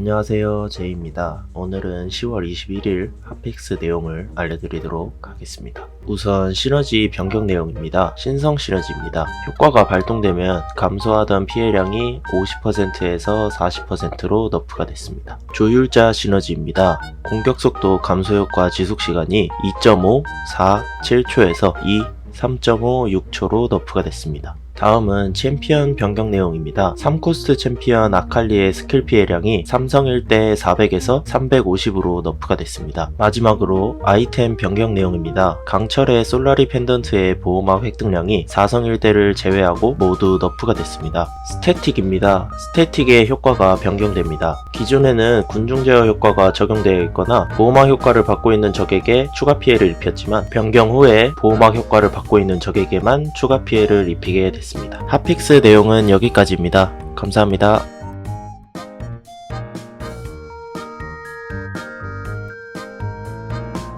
안녕하세요. 제이입니다. 오늘은 10월 21일 핫픽스 내용을 알려드리도록 하겠습니다. 우선 시너지 변경 내용입니다. 신성 시너지입니다. 효과가 발동되면 감소하던 피해량이 50%에서 40%로 너프가 됐습니다. 조율자 시너지입니다. 공격 속도 감소 효과 지속 시간이 2.5, 4, 7초에서 2, 3.5, 6초로 너프가 됐습니다. 다음은 챔피언 변경 내용입니다. 3코스트 챔피언 아칼리의 스킬 피해량이 삼성 1대 400에서 350으로 너프가 됐습니다. 마지막으로 아이템 변경 내용입니다. 강철의 솔라리 펜던트의 보호막 획득량이 4성 1대를 제외하고 모두 너프가 됐습니다. 스태틱입니다. 스태틱의 효과가 변경됩니다. 기존에는 군중 제어 효과가 적용되어 있거나 보호막 효과를 받고 있는 적에게 추가 피해를 입혔지만 변경 후에 보호막 효과를 받고 있는 적에게만 추가 피해를 입히게 됐습니다. 핫픽스 내용은 여기까지입니다. 감사합니다.